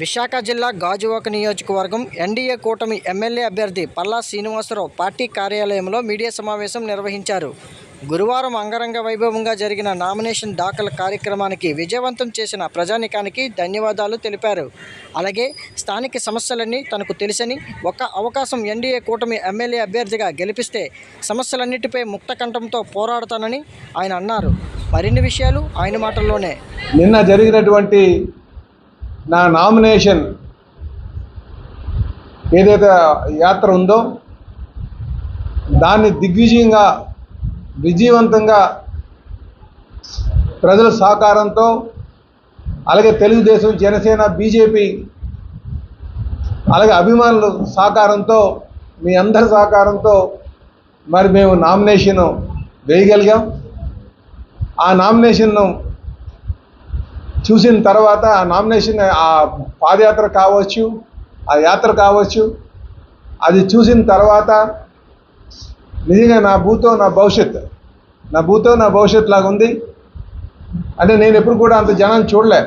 విశాఖ జిల్లా గాజువాక నియోజకవర్గం ఎన్డీఏ కూటమి ఎమ్మెల్యే అభ్యర్థి పల్లా శ్రీనివాసరావు పార్టీ కార్యాలయంలో మీడియా సమావేశం నిర్వహించారు. గురువారం అంగరంగ వైభవంగా జరిగిన నామినేషన్ దాఖలు కార్యక్రమానికి విజయవంతం చేసిన ప్రజానికానికి ధన్యవాదాలు తెలిపారు. అలాగే స్థానిక సమస్యలన్నీ తనకు తెలుసని ఒక్క అవకాశం ఎన్డీఏ కూటమి ఎమ్మెల్యే అభ్యర్థిగా గెలిపిస్తే సమస్యలన్నిటిపై ముక్తకంఠంతో పోరాడతానని ఆయన అన్నారు. మరిన్ని విషయాలు ఆయన మాటల్లోనే. నిన్న జరిగినటువంటి నా నామినేషన్ ఏదైతే యాత్ర ఉందో దాన్ని దిగ్విజయంగా విజయవంతంగా ప్రజల సహకారంతో అలాగే తెలుగుదేశం జనసేన బీజేపీ అలాగే అభిమానుల సహకారంతో మీ అందరి సహకారంతో మరి మేము నామినేషన్ వేయగలిగాం. ఆ నామినేషన్ను చూసిన తర్వాత ఆ నామినేషన్ ఆ పాదయాత్ర కావచ్చు ఆ యాత్ర కావచ్చు అది చూసిన తర్వాత నిజంగా నా భూతో నా భవిష్యత్ నా భూతో నా భవిష్యత్ లాగా ఉంది. అంటే నేను ఎప్పుడు కూడా అంత జనాన్ని చూడలే.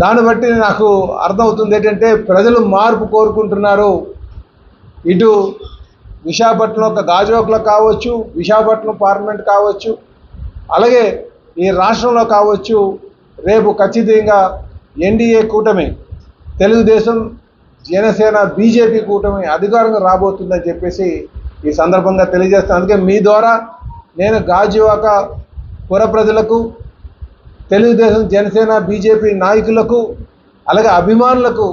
దాన్ని బట్టి నాకు అర్థమవుతుంది ఏంటంటే ప్రజలు మార్పు కోరుకుంటున్నారు. ఇటు విశాఖపట్నం ఒక గాజువాకలో కావచ్చు విశాఖపట్నం పార్లమెంట్ కావచ్చు. అలాగే ఈ రాష్ట్రంలో కావచ్చు రేపు ఖచ్చితంగా ఎన్డీఏ కూటమి తెలుగుదేశం జనసేన బీజేపీ కూటమి అధికారంగా రాబోతుందని చెప్పేసి ఈ సందర్భంగా తెలియజేస్తాను. అందుకే మీ ద్వారా నేను గాజువాక పుర ప్రజలకు తెలుగుదేశం జనసేన బీజేపీ నాయకులకు అలాగే అభిమానులకు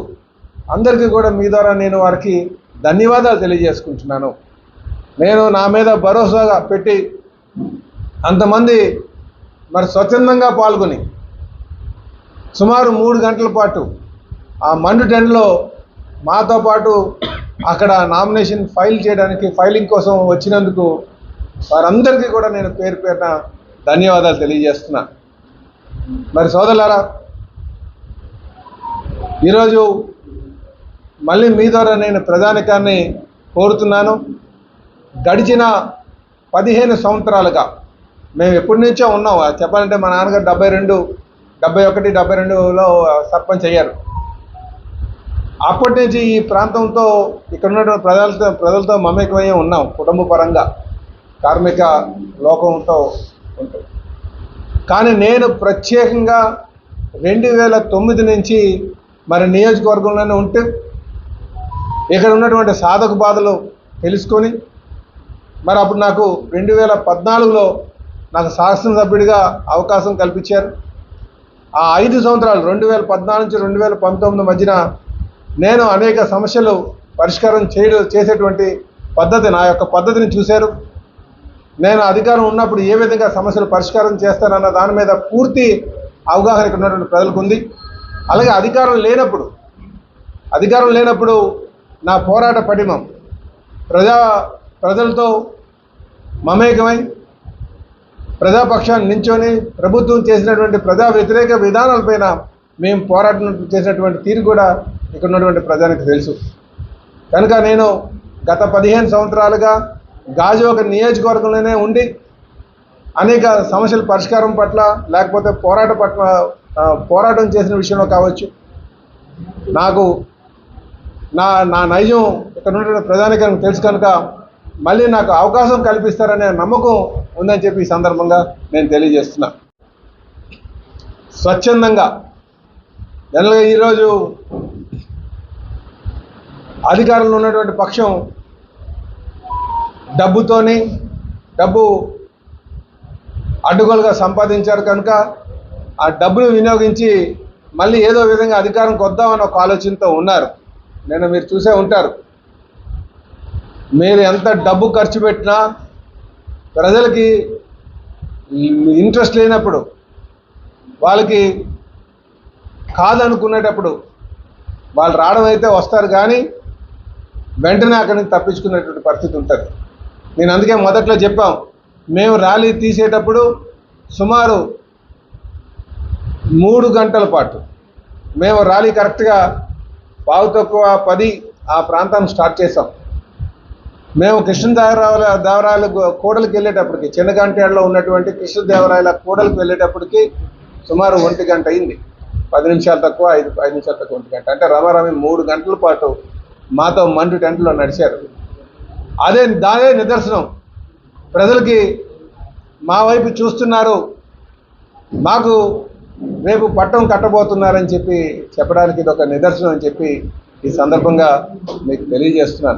అందరికీ కూడా మీ ద్వారా నేను వారికి ధన్యవాదాలు తెలియజేసుకుంటున్నాను. నేను నా మీద భరోసాగా పెట్టి అంతమంది మరి స్వచ్ఛందంగా పాల్గొని సుమారు మూడు గంటల పాటు ఆ మండు టెన్లో మాతో పాటు అక్కడ నామినేషన్ ఫైల్ చేయడానికి ఫైలింగ్ కోసం వచ్చినందుకు వారందరికీ కూడా నేను పేరు పేరున ధన్యవాదాలు తెలియజేస్తున్నా. మరి సోదరులారా ఈరోజు మళ్ళీ మీ ద్వారా నేను ప్రధానికాన్ని కోరుతున్నాను. గడిచిన పదిహేను సంవత్సరాలుగా మేము ఎప్పటి నుంచో ఉన్నాం. అది చెప్పాలంటే మా నాన్నగారు డెబ్బై రెండు డెబ్బై ఒకటి డెబ్బై రెండులో సర్పంచ్ అయ్యారు. అప్పటి నుంచి ఈ ప్రాంతంతో ఇక్కడ ఉన్నటువంటి ప్రజలతో ప్రజలతో మమేకమై ఉన్నాం కుటుంబ పరంగా కార్మిక లోకంతో ఉంటాం. కానీ నేను ప్రత్యేకంగా రెండు వేల తొమ్మిది నుంచి మరి నియోజకవర్గంలోనే ఉంటూ ఇక్కడ ఉన్నటువంటి సాధక బాధలు తెలుసుకొని మరి అప్పుడు నాకు రెండు వేల పద్నాలుగులో నాకు శాసనసభ్యుడిగా అవకాశం కల్పించారు. ఆ ఐదు సంవత్సరాలు రెండు వేల పద్నాలుగు నుంచి రెండు వేల పంతొమ్మిది మధ్యన నేను అనేక సమస్యలు పరిష్కారం చేయడం చేసేటువంటి పద్ధతి నా యొక్క పద్ధతిని చూశారు. నేను అధికారం ఉన్నప్పుడు ఏ విధంగా సమస్యలు పరిష్కారం చేస్తానన్న దాని మీద పూర్తి అవగాహన ఇక్కడ ఉన్నటువంటి ప్రజలకు ఉంది. అలాగే అధికారం లేనప్పుడు అధికారం లేనప్పుడు నా పోరాట పటిమం ప్రజా ప్రజలతో మమేకమై ప్రజాపక్షాన్ని నించొని ప్రభుత్వం చేసినటువంటి ప్రజా వ్యతిరేక విధానాలపైన మేము పోరాటం చేసినటువంటి తీరు కూడా ఇక్కడ ఉన్నటువంటి ప్రజానికి తెలుసు. కనుక నేను గత పదిహేను సంవత్సరాలుగా గాజు ఒక నియోజకవర్గంలోనే ఉండి అనేక సమస్యల పరిష్కారం పట్ల లేకపోతే పోరాట పట్ల పోరాటం చేసిన విషయంలో కావచ్చు నాకు నా నా నైజం ఇక్కడ ఉన్నటువంటి ప్రజానికానికి తెలుసు కనుక మళ్ళీ నాకు అవకాశం కల్పిస్తారనే నమ్మకం ఉందని చెప్పి ఈ సందర్భంగా నేను తెలియజేస్తున్నా. స్వచ్ఛందంగా జనరల్గా ఈరోజు అధికారంలో ఉన్నటువంటి పక్షం డబ్బుతోని డబ్బు అడ్డుగోలుగా సంపాదించారు కనుక ఆ డబ్బును వినియోగించి మళ్ళీ ఏదో విధంగా అధికారంకి వద్దామని ఒక ఆలోచనతో ఉన్నారు. నేను మీరు చూసే ఉంటారు. మీరు ఎంత డబ్బు ఖర్చు పెట్టినా ప్రజలకి ఇంట్రెస్ట్ లేనప్పుడు వాళ్ళకి కాదనుకునేటప్పుడు వాళ్ళు రావడం అయితే వస్తారు కానీ వెంటనే అక్కడి నుంచి తప్పించుకునేటువంటి పరిస్థితి ఉంటుంది. నేను అందుకే మొదట్లో చెప్పాం మేము ర్యాలీ తీసేటప్పుడు సుమారు మూడు గంటల పాటు మేము ర్యాలీ కరెక్ట్గా పావు తక్కువ పది ఆ ప్రాంతాన్ని స్టార్ట్ చేసాం. మేము కృష్ణదేవరాయల దేవరాయల కూడలికి వెళ్ళేటప్పటికి చిన్నగంటేడలో ఉన్నటువంటి కృష్ణదేవరాయల కూడలికి వెళ్ళేటప్పటికి సుమారు ఒంటి గంట అయింది. పది నిమిషాలు తక్కువ ఐదు ఐదు నిమిషాలు తక్కువ ఒంటి గంట. అంటే రమారామి మూడు గంటల పాటు మాతో మండు టెంట్లో నడిచారు. అదే దానే నిదర్శనం. ప్రజలకి మా వైపు చూస్తున్నారు. మాకు రేపు పట్టం కట్టబోతున్నారని చెప్పి చెప్పడానికి ఇది ఒక నిదర్శనం అని చెప్పి ఈ సందర్భంగా మీకు తెలియజేస్తున్నాను.